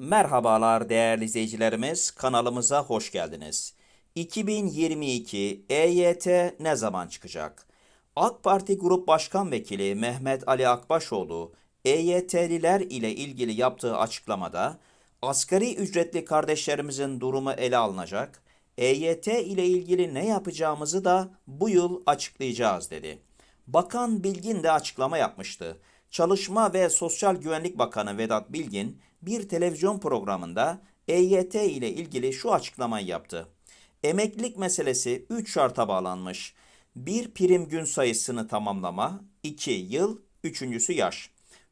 Merhabalar değerli izleyicilerimiz, kanalımıza hoş geldiniz. 2022 EYT ne zaman çıkacak? AK Parti Grup Başkan Vekili Mehmet Ali Akbaşoğlu, EYT'liler ile ilgili yaptığı açıklamada, asgari ücretli kardeşlerimizin durumu ele alınacak, EYT ile ilgili ne yapacağımızı da bu yıl açıklayacağız dedi. Bakan Bilgin de açıklama yapmıştı. Çalışma ve Sosyal Güvenlik Bakanı Vedat Bilgin bir televizyon programında EYT ile ilgili şu açıklamayı yaptı. Emeklilik meselesi 3 şarta bağlanmış. 1 prim gün sayısını tamamlama, 2 yıl, üçüncüsü yaş.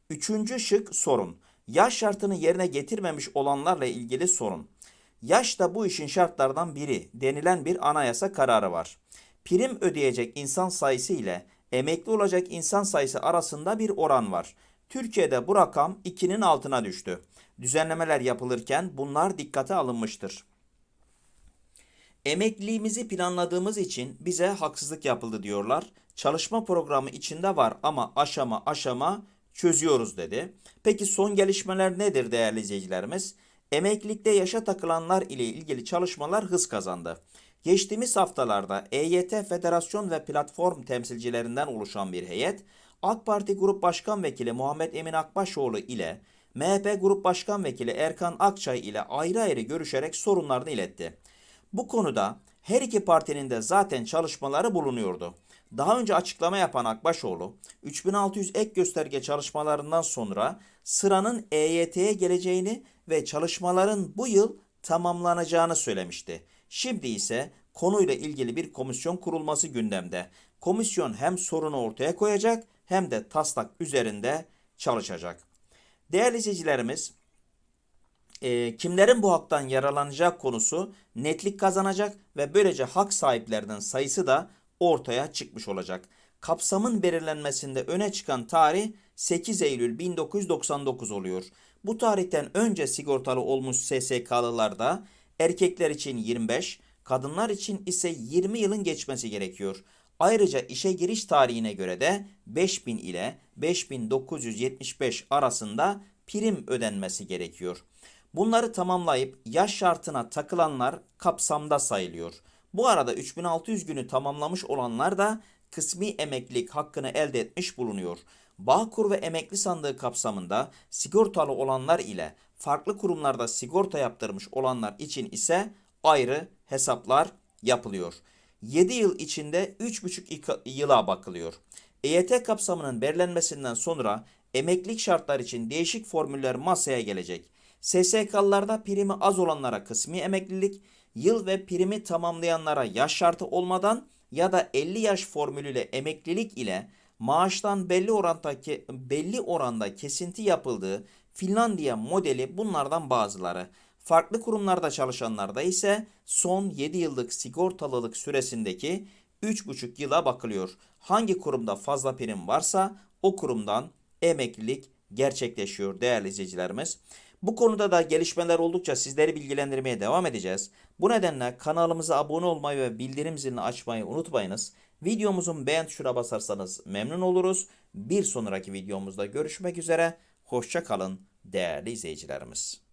Üçüncü şık sorun. Yaş şartını yerine getirmemiş olanlarla ilgili sorun. Yaş da bu işin şartlardan biri denilen bir anayasa kararı var. Prim ödeyecek insan sayısı ile emekli olacak insan sayısı arasında bir oran var. Türkiye'de bu rakam 2'nin altına düştü. Düzenlemeler yapılırken bunlar dikkate alınmıştır. Emekliliğimizi planladığımız için bize haksızlık yapıldı diyorlar. Çalışma programı içinde var ama aşama aşama çözüyoruz dedi. Peki son gelişmeler nedir değerli izleyicilerimiz? Emeklilikte yaşa takılanlar ile ilgili çalışmalar hız kazandı. Geçtiğimiz haftalarda EYT Federasyon ve Platform temsilcilerinden oluşan bir heyet, AK Parti Grup Başkan Vekili Muhammed Emin Akbaşoğlu ile MHP Grup Başkan Vekili Erkan Akçay ile ayrı ayrı görüşerek sorunlarını iletti. Bu konuda her iki partinin de zaten çalışmaları bulunuyordu. Daha önce açıklama yapan Akbaşoğlu, 3600 ek gösterge çalışmalarından sonra sıranın EYT'ye geleceğini ve çalışmaların bu yıl tamamlanacağını söylemişti. Şimdi ise konuyla ilgili bir komisyon kurulması gündemde. Komisyon hem sorunu ortaya koyacak hem de taslak üzerinde çalışacak. Değerli izleyicilerimiz, e, kimlerin bu haktan yararlanacak konusu netlik kazanacak ve böylece hak sahiplerinin sayısı da ortaya çıkmış olacak. Kapsamın belirlenmesinde öne çıkan tarih 8 Eylül 1999 oluyor. Bu tarihten önce sigortalı olmuş SSK'lılarda erkekler için 25, kadınlar için ise 20 yılın geçmesi gerekiyor. Ayrıca işe giriş tarihine göre de 5000 ile 5975 arasında prim ödenmesi gerekiyor. Bunları tamamlayıp yaş şartına takılanlar kapsamda sayılıyor. Bu arada 3600 günü tamamlamış olanlar da kısmi emeklilik hakkını elde etmiş bulunuyor. Bağkur ve emekli sandığı kapsamında sigortalı olanlar ile farklı kurumlarda sigorta yaptırmış olanlar için ise ayrı hesaplar yapılıyor. 7 yıl içinde 3,5 yıla bakılıyor. EYT kapsamının belirlenmesinden sonra emeklilik şartlar için değişik formüller masaya gelecek. SSK'lılarda primi az olanlara kısmi emeklilik, yıl ve primi tamamlayanlara yaş şartı olmadan ya da 50 yaş formülüyle emeklilik ile maaştan belli orandaki belli oranda kesinti yapıldığı Finlandiya modeli bunlardan bazıları. Farklı kurumlarda çalışanlarda ise son 7 yıllık sigortalılık süresindeki 3,5 yıla bakılıyor. Hangi kurumda fazla prim varsa o kurumdan emeklilik gerçekleşiyor değerli izleyicilerimiz. Bu konuda da gelişmeler oldukça sizleri bilgilendirmeye devam edeceğiz. Bu nedenle kanalımıza abone olmayı ve bildirim zilini açmayı unutmayınız. Videomuzun beğen tuşuna basarsanız memnun oluruz. Bir sonraki videomuzda görüşmek üzere. Hoşça kalın değerli izleyicilerimiz.